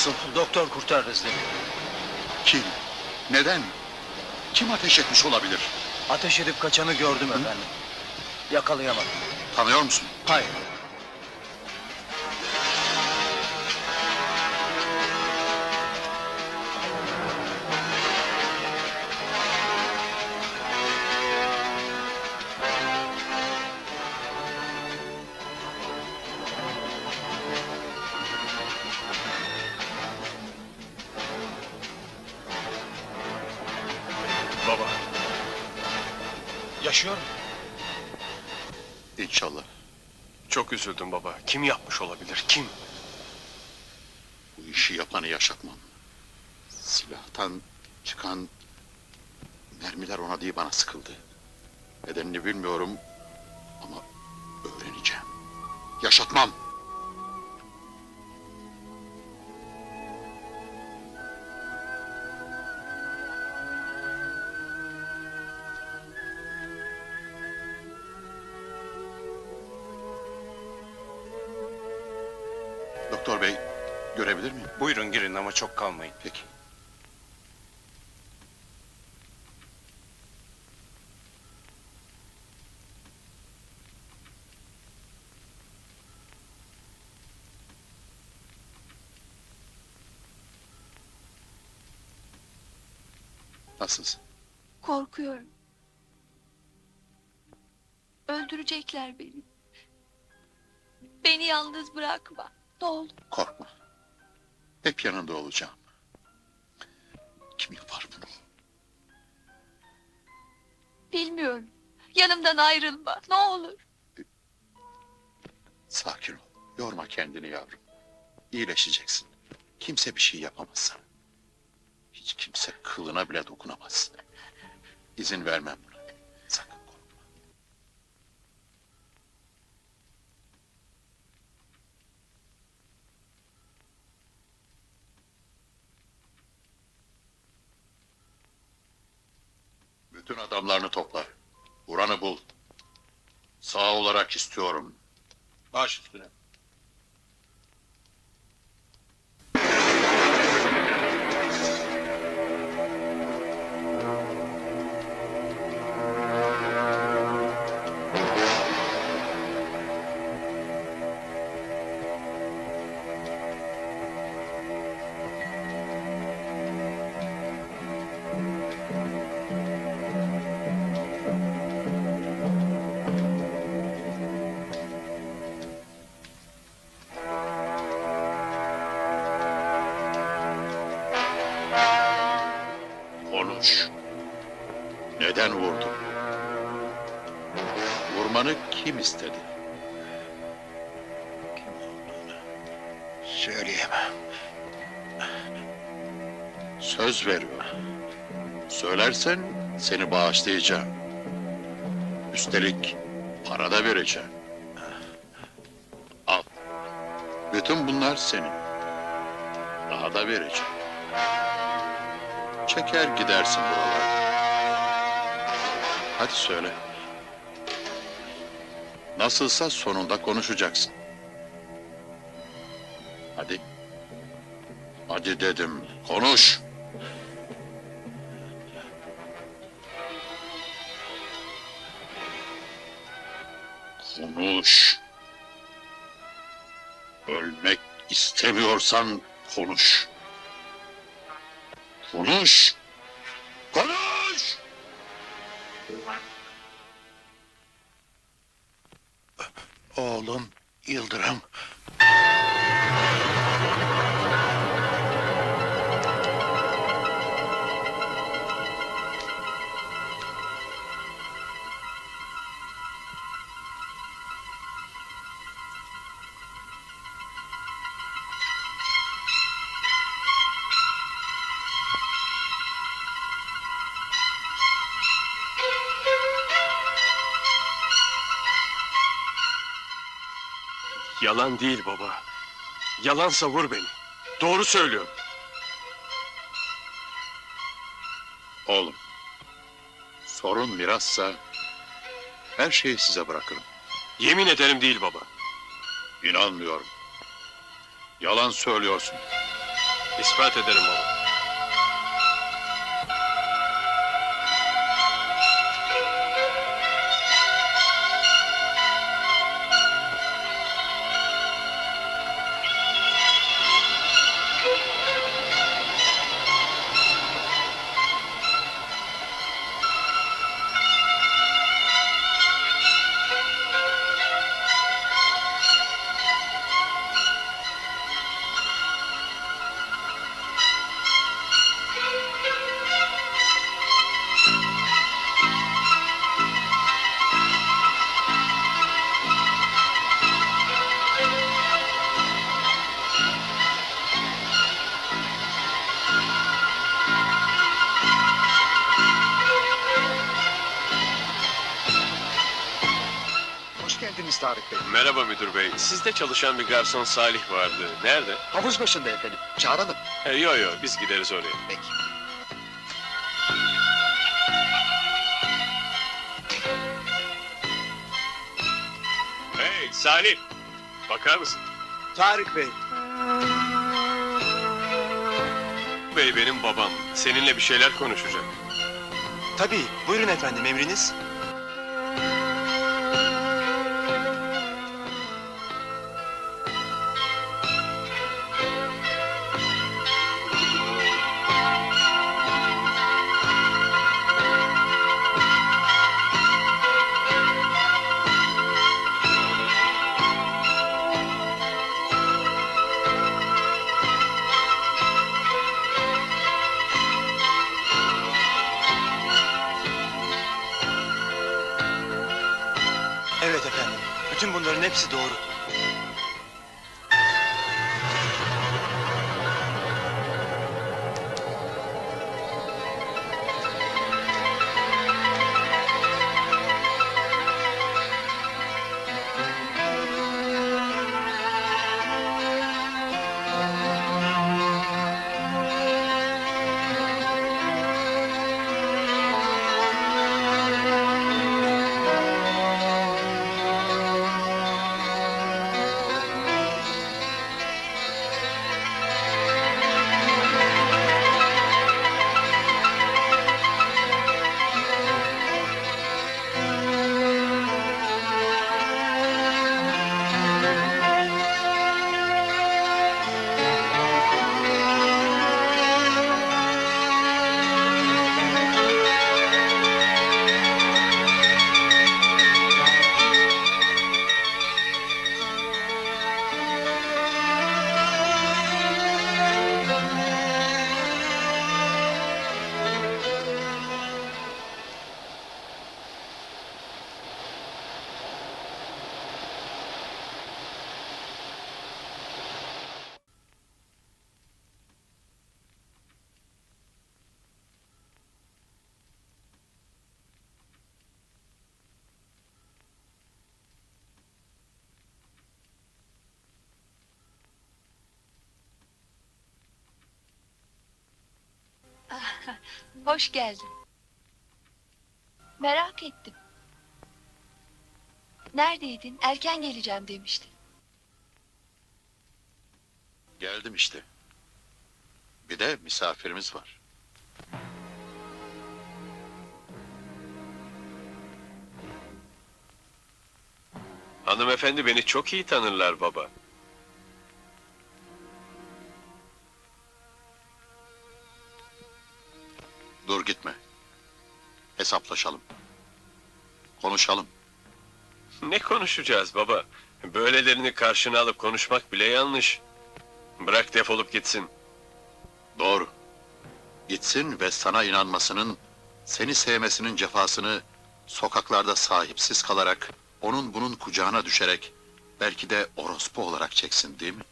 Nasıl? Doktor kurtarırız dedi. Kim? Neden? Kim ateş etmiş olabilir? Ateş edip kaçanı gördüm efendim. Yakalayamadım. Tanıyor musun? Hayır. Yaşıyor mu? İnşallah. Çok üzüldüm baba. Kim yapmış olabilir? Kim? Bu işi yapanı yaşatmam. Silahtan çıkan mermiler ona değil bana sıkıldı. Nedenini bilmiyorum ama öğreneceğim. Yaşatmam. Doktor bey, görebilir miyim? Buyurun girin ama çok kalmayın. Peki. Nasılsın? Korkuyorum. Öldürecekler beni. Beni yalnız bırakma. Ne olur. Korkma. Hep yanında olacağım. Kim yapar bunu? Bilmiyorum. Yanımdan ayrılma. Ne olur. Sakin ol. Yorma kendini yavrum. İyileşeceksin. Kimse bir şey yapamaz sana. Hiç kimse kılına bile dokunamaz. İzin vermem istiyorum. Baş üstüne. Kim istedi? Kim olduğunu söyleyemem. Söz veriyor. Söylersen seni bağışlayacağım. Üstelik para da vereceğim. Al. Bütün bunlar senin. Daha da vereceğim. Çeker gidersin buralarda. Hadi söyle. Nasılsa sonunda konuşacaksın. Hadi. Hadi dedim. Konuş. Konuş. Ölmek istemiyorsan konuş. Konuş. Oğlum Yıldırım. Yalan değil baba. Yalansa vur beni. Doğru söylüyorum. Oğlum. Sorun mirassa her şeyi size bırakırım. Yemin ederim değil baba. İnanmıyorum. Yalan söylüyorsun. İspat ederim baba. Hoş geldiniz Tarık Bey. Merhaba müdür bey. Sizde çalışan bir garson Salih vardı. Nerede? Havuz başında efendim. Çağıralım. He, yo yo biz gideriz oraya. Peki. Hey Salih! Bakar mısın? Tarık Bey. Bey benim babam. Seninle bir şeyler konuşacak. Tabii. Buyurun efendim emriniz. Hepsi doğru. Hoş geldin. Merak ettim. Neredeydin? Erken geleceğim demiştin. Geldim işte. Bir de misafirimiz var. Hanımefendi beni çok iyi tanırlar baba. Hesaplaşalım. Konuşalım. Ne konuşacağız baba? Böylelerini karşına alıp konuşmak bile yanlış. Bırak defolup gitsin. Doğru. Gitsin ve sana inanmasının, seni sevmesinin cefasını sokaklarda sahipsiz kalarak, onun bunun kucağına düşerek, belki de orospu olarak çeksin değil mi?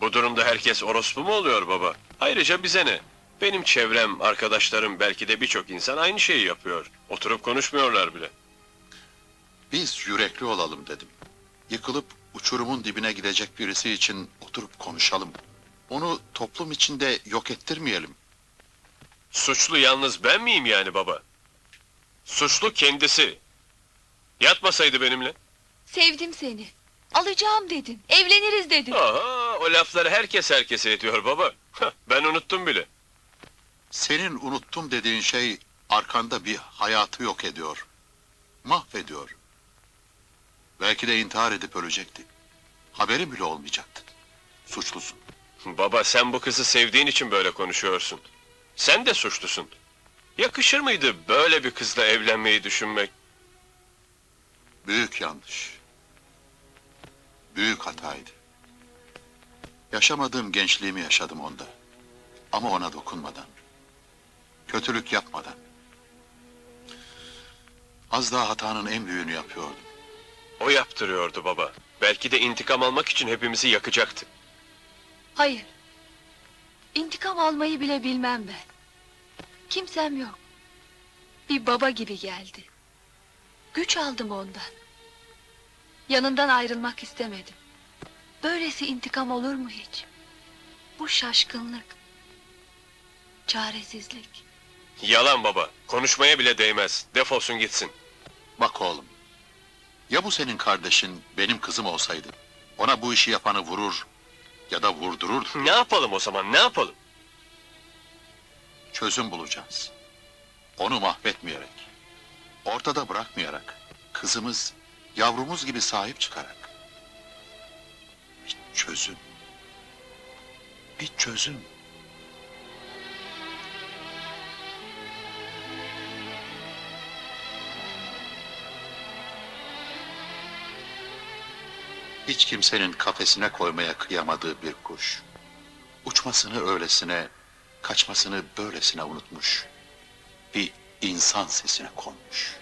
Bu durumda herkes orospu mu oluyor baba? Ayrıca bize ne? Benim çevrem, arkadaşlarım, belki de birçok insan aynı şeyi yapıyor. Oturup konuşmuyorlar bile. Biz yürekli olalım dedim. Yıkılıp uçurumun dibine gidecek birisi için oturup konuşalım. Onu toplum içinde yok ettirmeyelim. Suçlu yalnız ben miyim yani baba? Suçlu kendisi. Yatmasaydı benimle. Sevdim seni. Alacağım dedin. Evleniriz dedin. Aha, o lafları herkes herkese ediyor baba. Ben unuttum bile. Senin unuttum dediğin şey arkanda bir hayatı yok ediyor. Mahvediyor. Belki de intihar edip ölecekti. Haberin bile olmayacaktı. Suçlusun. Baba sen bu kızı sevdiğin için böyle konuşuyorsun. Sen de suçlusun. Yakışır mıydı böyle bir kızla evlenmeyi düşünmek? Büyük yanlış. Büyük hataydı. Yaşamadığım gençliğimi yaşadım onda. Ama ona dokunmadan. Kötülük yapmadan. Az daha hatanın en büyüğünü yapıyordum. O yaptırıyordu baba. Belki de intikam almak için hepimizi yakacaktı. Hayır. İntikam almayı bile bilmem ben. Kimsem yok. Bir baba gibi geldi. Güç aldım ondan. Yanından ayrılmak istemedim. Böylesi intikam olur mu hiç? Bu şaşkınlık. Çaresizlik. Yalan baba. Konuşmaya bile değmez. Defolsun gitsin. Bak oğlum. Ya bu senin kardeşin benim kızım olsaydı? Ona bu işi yapanı vurur ya da vurdururdun. Ne yapalım o zaman ne yapalım? Çözüm bulacağız. Onu mahvetmeyerek, ortada bırakmayarak, kızımız, yavrumuz gibi sahip çıkarak. Bir çözüm. Bir çözüm. Hiç kimsenin kafesine koymaya kıyamadığı bir kuş. Uçmasını öylesine, kaçmasını böylesine unutmuş. Bir insan sesine konmuş.